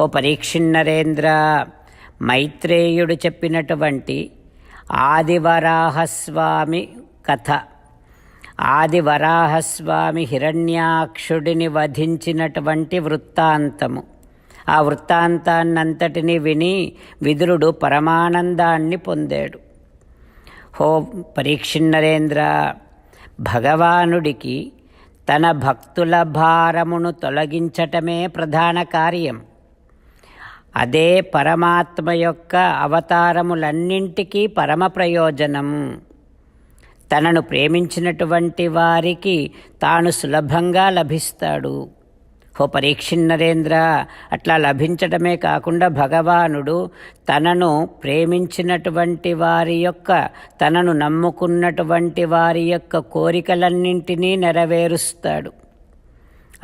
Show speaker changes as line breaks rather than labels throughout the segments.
ఓ పరీక్షిన్నరేంద్ర మైత్రేయుడు చెప్పినటువంటి ఆదివరాహస్వామి కథ. ఆదివరాహస్వామి హిరణ్యాక్షుడిని వధించినటువంటి వృత్తాంతము. ఆ వృత్తాంతాన్నంతటిని విని విదురుడు పరమానందాన్ని పొందాడు. హో పరీక్షిన్నరేంద్ర భగవానుడికి తన భక్తుల భారమును తొలగించటమే ప్రధాన కార్యం. అదే పరమాత్మ యొక్క అవతారములన్నింటికీ పరమ ప్రయోజనం. తనను ప్రేమించినటువంటి వారికి తాను సులభంగా లభిస్తాడు. హో పరీక్షిన్నరేంద్ర అట్లా లభించటమే కాకుండా భగవానుడు తనను ప్రేమించినటువంటి వారి యొక్క తనను నమ్ముకున్నటువంటి వారి యొక్క కోరికలన్నింటినీ నెరవేరుస్తాడు.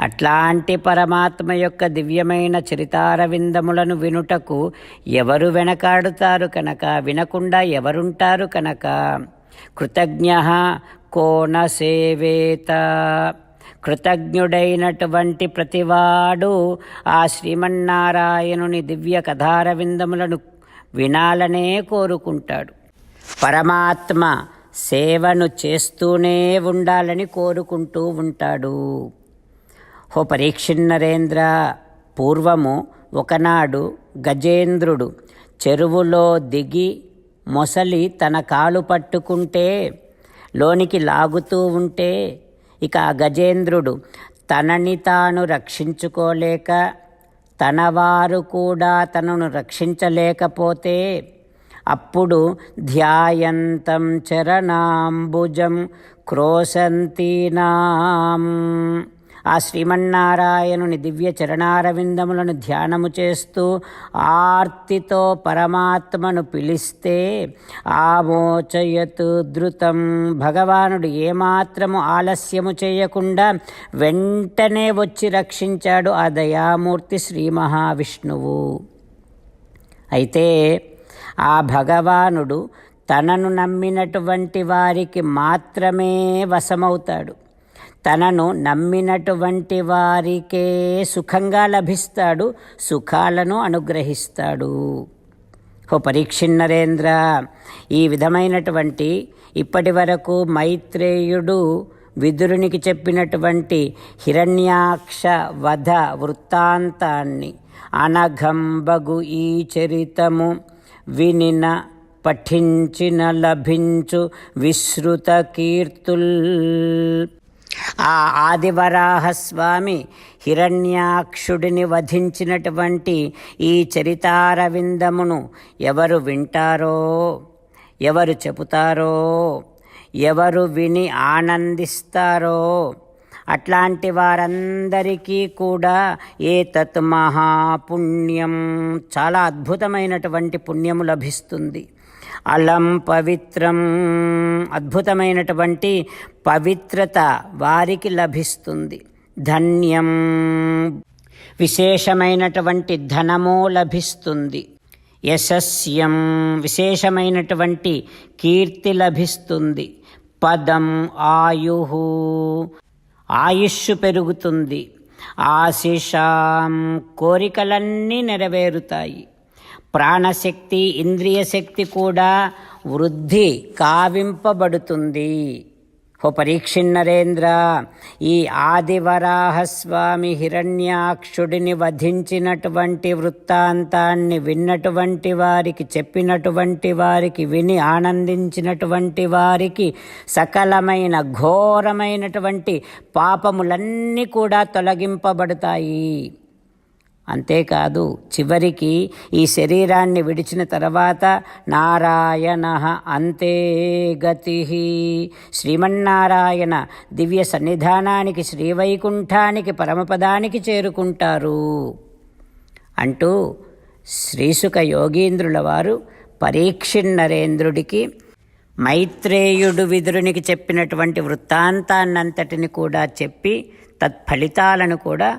అట్లాంటి పరమాత్మ యొక్క దివ్యమైన చరితారవిందములను వినుటకు ఎవరు వెనకాడుతారు కనుక? వినకుండా ఎవరుంటారు కనుక? కృతజ్ఞ కోన సేవేత. కృతజ్ఞుడైనటువంటి ప్రతివాడు ఆ శ్రీమన్నారాయణుని దివ్య కథారవిందములను వినాలనే కోరుకుంటాడు. పరమాత్మ సేవను చేస్తూనే ఉండాలని కోరుకుంటూ ఉంటాడు. హో పరీక్షిన్నరేంద్ర పూర్వము ఒకనాడు గజేంద్రుడు చెరువులో దిగి మొసలి తన కాలు పట్టుకుంటే లోనికి లాగుతూ ఉంటే ఇక ఆ గజేంద్రుడు తనని తాను రక్షించుకోలేక తనవారు కూడా తనను రక్షించలేకపోతే అప్పుడు ధ్యాయంతం చరణాంబుజం క్రోశంతీనాం. ఆ శ్రీమన్నారాయణుని దివ్య చరణారవిందములను ధ్యానము చేస్తూ ఆర్తితో పరమాత్మను పిలిస్తే ఆమోచయతు ధృతం భగవానుడు ఏమాత్రము ఆలస్యము చేయకుండా వెంటనే వచ్చి రక్షించాడు ఆ దయామూర్తి శ్రీ మహావిష్ణువు అయితే ఆ భగవానుడు తనను నమ్మినటువంటి వారికి మాత్రమే వశమవుతాడు. తనను నమ్మినటువంటి వారికే సుఖంగా లభిస్తాడు సుఖాలను అనుగ్రహిస్తాడు. ఓ పరీక్షిన్నరేంద్ర ఈ విధమైనటువంటి ఇప్పటి వరకు మైత్రేయుడు విదురునికి చెప్పినటువంటి హిరణ్యాక్ష వధ వృత్తాంతాన్ని అనఘంబగు ఈ చరితము వినిన పఠించిన లభించు విశ్రుత కీర్తుల్. ఆ ఆదివరాహస్వామి హిరణ్యాక్షుడిని వధించినటువంటి ఈ చరితారవిందమును ఎవరు వింటారో ఎవరు చెబుతారో ఎవరు విని ఆనందిస్తారో అట్లాంటి వారందరికీ కూడా ఏ తత్ మహాపుణ్యం. చాలా అద్భుతమైనటువంటి పుణ్యము లభిస్తుంది. అలం పవిత్రం. అద్భుతమైనటువంటి పవిత్రత వారికి లభిస్తుంది. ధన్యం. విశేషమైనటువంటి ధనము లభిస్తుంది. యశస్యం. విశేషమైనటువంటి కీర్తి లభిస్తుంది. పదం ఆయు. ఆయుష్ పెరుగుతుంది. ఆశిషాం కోరికలన్నీ నెరవేరుతాయి. ప్రాణశక్తి ఇంద్రియ శక్తి కూడా వృద్ధి కావింపబడుతుంది. ఓ పరీక్షిన్నరేంద్ర ఈ ఆదివరాహస్వామి హిరణ్యాక్షుడిని వధించినటువంటి వృత్తాంతాన్ని విన్నటువంటి వారికి చెప్పినటువంటి వారికి విని ఆనందించినటువంటి వారికి సకలమైన ఘోరమైనటువంటి పాపములన్నీ కూడా తొలగింపబడతాయి. అంతేకాదు చివరికి ఈ శరీరాన్ని విడిచిన తర్వాత నారాయణ అంతే గతి. శ్రీమన్నారాయణ దివ్య సన్నిధానానికి శ్రీవైకుంఠానికి పరమపదానికి చేరుకుంటారు. అంటూ శ్రీసుక యోగీంద్రుల వారు పరీక్షిన్నరేంద్రుడికి మైత్రేయుడు విదురునికి చెప్పినటువంటి వృత్తాంతాన్నంతటిని కూడా చెప్పి తత్ఫలితాలను కూడా